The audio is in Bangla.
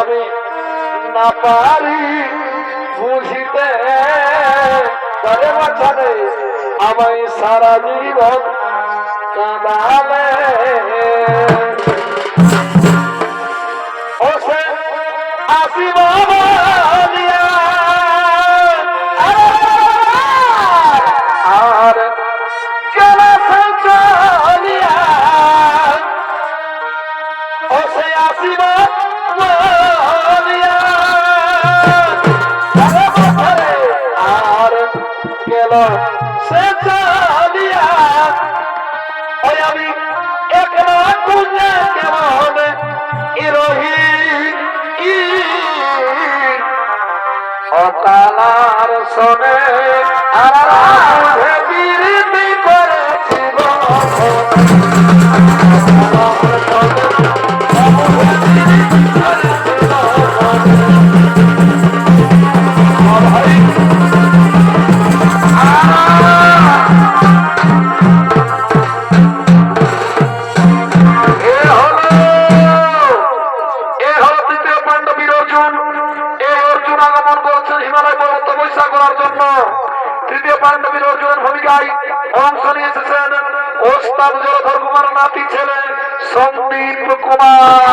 আমি না পারি বুঝিতে। তারে বাঁচালে আমায় সারা জীবন কাঁদালে। গেল সে চলিয়া ওই আমি একলা কুঞ্জে কেমন ইরোহি ই অকালার আর বিরতি পর্বত করার জন্য তৃতীয় পাণ্ডবীর অর্জুনের ভূমিকায় অংশ নিয়ে এসেছেন ওস্তাদ জলধর কুমার নাতি ছেলে সন্দীপ কুমার।